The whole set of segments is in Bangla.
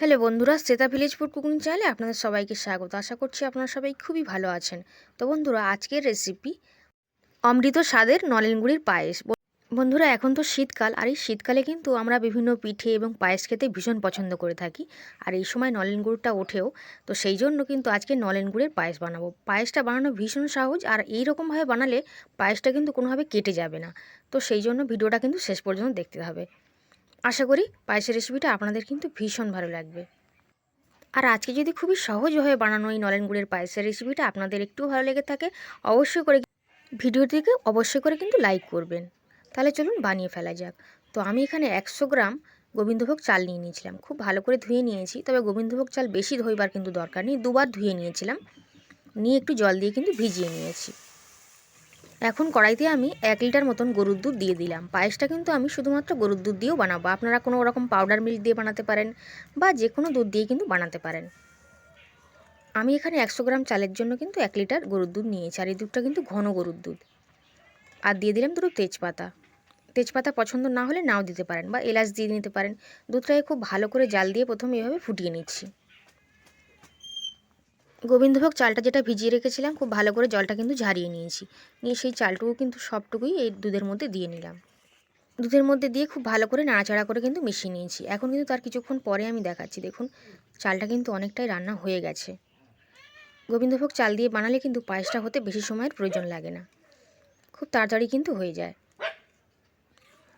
হ্যালো বন্ধুরা, শ্বেতা ভিলেজ ফুড কুকিং চ্যানেলে আপনাদের সবাইকে স্বাগত। আশা করছি আপনারা সবাই খুবই ভালো আছেন। তো বন্ধুরা, আজকের রেসিপি অমৃত স্বাদের নলেন গুড়ির পায়েস বন্ধুরা, এখন তো শীতকাল, আর এই শীতকালে কিন্তু আমরা বিভিন্ন পিঠে এবং পায়েস খেতে ভীষণ পছন্দ করে থাকি। আর এই সময় নলেন গুড়টা ওঠেও, তো সেই জন্য কিন্তু আজকে নলেন গুড়ের পায়েস বানাবো। পায়েসটা বানানো ভীষণ সহজ, আর এই রকমভাবে বানালে পায়েসটা কিন্তু কোনোভাবে কেটে যাবে না। তো সেই জন্য ভিডিওটা কিন্তু শেষ পর্যন্ত দেখতে হবে। আশা করি পায়েসের রেসিপিটা আপনাদের কিন্তু ভীষণ ভালো লাগবে। আর আজকে যদি খুবই সহজভাবে বানানো এই নলেন গুড়ের পায়েসের রেসিপিটা আপনাদের একটু ভালো লেগে থাকে, অবশ্যই করে ভিডিওটিকে অবশ্যই করে কিন্তু লাইক করবেন। তাহলে চলুন বানিয়ে ফেলা যাক। তো আমি এখানে একশো গ্রাম গোবিন্দভোগ চাল নিয়ে নিয়েছিলাম। খুব ভালো করে ধুয়ে নিয়েছি, তবে গোবিন্দভোগ চাল বেশি ধোইবার কিন্তু দরকার নেই, দুবার ধুয়ে নিয়েছিলাম। নিয়ে একটু জল দিয়ে কিন্তু ভিজিয়ে নিয়েছি। এখন কড়াইতে আমি এক লিটার মতন গরুর দুধ দিয়ে দিলাম। পায়েসটা কিন্তু আমি শুধুমাত্র গরুর দুধ দিয়েও বানাবো। আপনারা কোনো রকম পাউডার মিল্ক দিয়ে বানাতে পারেন বা যে কোনো দুধ দিয়ে কিন্তু বানাতে পারেন। আমি এখানে একশো গ্রাম চালের জন্য কিন্তু এক লিটার গরুর দুধ নিয়েছি আর এই দুধটা কিন্তু ঘন গরুর দুধ। আর দিয়ে দিলাম দুটো তেজপাতা। তেজপাতা পছন্দ না হলে নাও দিতে পারেন বা এলাচ দিয়ে নিতে পারেন। দুধটাকে খুব ভালো করে জাল দিয়ে প্রথমে এভাবে ফুটিয়ে নিচ্ছি। গোবিন্দভোগ চালটা যেটা ভিজিয়ে রেখেছিলাম, খুব ভালো করে জলটা কিন্তু ঝারিয়ে নিয়েছি। নিয়ে সেই চালটুকু কিন্তু সবটুকুই এই দুধের মধ্যে দিয়ে নিলাম। দুধের মধ্যে দিয়ে খুব ভালো করে নাড়াচাড়া করে কিন্তু মিশিয়ে নিয়েছি। এখন কিন্তু তার কিছুক্ষণ পরে আমি দেখাচ্ছি। দেখুন, চালটা কিন্তু অনেকটাই রান্না হয়ে গেছে। গোবিন্দভোগ চাল দিয়ে বানালে কিন্তু পায়েসটা হতে বেশি সময়ের প্রয়োজন লাগে না। খুব তাড়াতাড়ি কিন্তু হয়ে যায়।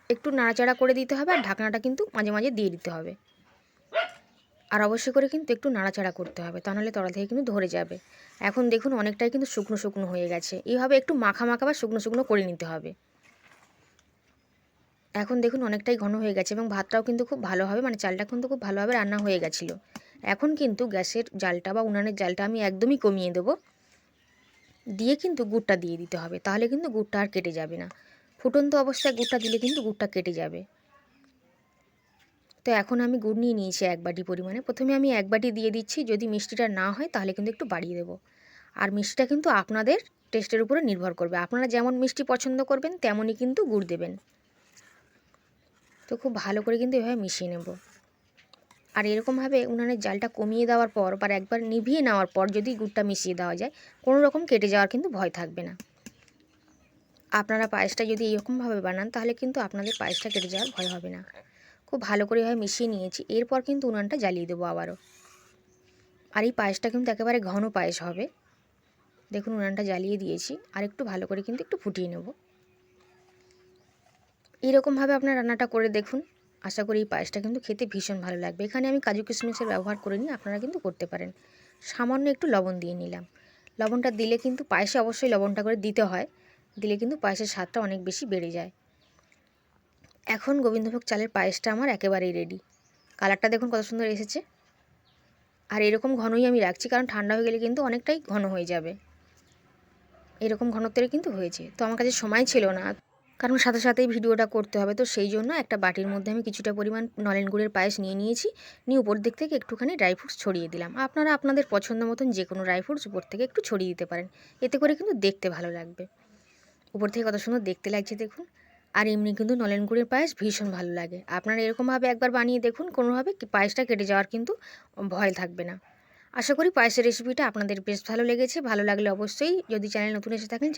একটু নাড়াচাড়া করে দিতে হবে আর ঢাকনাটা কিন্তু মাঝে মাঝে দিয়ে দিতে হবে। আর অবশ্যই করে কিন্তু একটু নাড়াচাড়া করতে হবে, তা নাহলে তলা থেকে কিন্তু ধরে যাবে। এখন দেখুন অনেকটাই কিন্তু শুকনো শুকনো হয়ে গেছে, এইভাবে একটু মাখা মাখা বা শুকনো শুকনো করে নিতে হবে। এখন দেখুন অনেকটাই ঘন হয়ে গেছে এবং ভাতটাও কিন্তু খুব ভালোভাবে মানে চালটা কিন্তু খুব ভালোভাবে রান্না হয়ে গেছিল। এখন কিন্তু গ্যাসের জালটা বা উনানের জালটা আমি একদমই কমিয়ে দেবো। দিয়ে কিন্তু গুড়টা দিয়ে দিতে হবে, তাহলে কিন্তু গুড়টা আর কেটে যাবে না। ফুটন্ত অবস্থায় গুড়টা দিলে কিন্তু গুড়টা কেটে যাবে। তো এখন আমি গুড় নিয়ে নিয়েছি এক বাটি পরিমাণে। প্রথমে আমি এক বাটি দিয়ে দিচ্ছি, যদি মিষ্টিটা না হয় তাহলে কিন্তু একটু বাড়িয়ে দেবো। আর মিষ্টিটা কিন্তু আপনাদের টেস্টের উপরে নির্ভর করবে। আপনারা যেমন মিষ্টি পছন্দ করবেন, তেমনই কিন্তু গুড় দেবেন। তো খুব ভালো করে কিন্তু এভাবে মিশিয়ে নেব। আর এরকমভাবে উনানের জালটা কমিয়ে দেওয়ার পর বা একবার নিভিয়ে নেওয়ার পর যদি গুড়টা মিশিয়ে দেওয়া যায়, কোনো রকম কেটে যাওয়ার কিন্তু ভয় থাকবে না। আপনারা পায়েসটা যদি এরকমভাবে বানান, তাহলে কিন্তু আপনাদের পায়েসটা কেটে যাওয়ার ভয় হবে না। খুব ভালো করে এভাবে মিশিয়ে নিয়েছি। এরপর কিন্তু উনানটা জ্বালিয়ে দেবো আবারও। আর এই পায়েসটা কিন্তু একেবারে ঘন পায়েস হবে। দেখুন উনানটা জ্বালিয়ে দিয়েছি। আর একটু ভালো করে কিন্তু একটু ফুটিয়ে নেব। এইরকমভাবে আপনার রান্নাটা করে দেখুন। আশা করি এই পায়েসটা কিন্তু খেতে ভীষণ ভালো লাগবে। এখানে আমি কাজু কিশমিশের ব্যবহার করে নিই আপনারা কিন্তু করতে পারেন। সামান্য একটু লবণ দিয়ে নিলাম। লবণটা দিলে কিন্তু পায়েসে অবশ্যই লবণটা করে দিতে হয়। দিলে কিন্তু পায়েসের স্বাদটা অনেক বেশি বেড়ে যায়। এখন গোবিন্দভোগ চালের পায়েসটা আমার একেবারেই রেডি কালারটা দেখুন কত সুন্দর এসেছে। আর এরকম ঘনই আমি রাখছি, কারণ ঠান্ডা হয়ে গেলে কিন্তু অনেকটাই ঘন হয়ে যাবে। এরকম ঘনত্বের কিন্তু হয়েছে। তো আমার কাছে সময় ছিল না, কারণ সাথে সাথেই ভিডিওটা করতে হবে। তো সেই জন্য একটা বাটির মধ্যে আমি কিছুটা পরিমাণ নলেন গুড়ের পায়েস নিয়ে নিয়েছি। নিয়ে উপর দিক থেকে একটুখানি ড্রাই ফ্রুটস ছড়িয়ে দিলাম। আপনারা আপনাদের পছন্দ মতন যে কোনো ড্রাই ফ্রুটস উপর থেকে একটু ছড়িয়ে দিতে পারেন। এতে করে কিন্তু দেখতে ভালো লাগবে। উপর থেকে কত সুন্দর দেখতে লাগছে, দেখুন। আর এমনি কিন্তু নলেন গুড়ের পায়েস ভীষণ ভালো লাগে। আপনারা এরকমভাবে একবার বানিয়ে দেখুন, কোনোভাবে পায়েসটা কেটে যাওয়ার কিন্তু ভয় থাকবে না। আশা করি পায়েসের রেসিপিটা আপনাদের বেশ ভালো লেগেছে। ভালো লাগলে অবশ্যই যদি চ্যানেল নতুন এসে থাকেন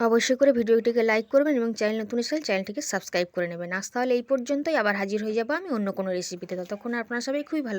অবশ্যই করে ভিডিওটিকে লাইক করবেন এবং চ্যানেল নতুন এসে চ্যানেলটিকে সাবস্ক্রাইব করে নেবেন। আজ তাহলে এই পর্যন্তই। আবার হাজির হয়ে যাব আমি অন্য কোনো রেসিপিতে ততক্ষণ আপনারা সবাই খুবই ভালো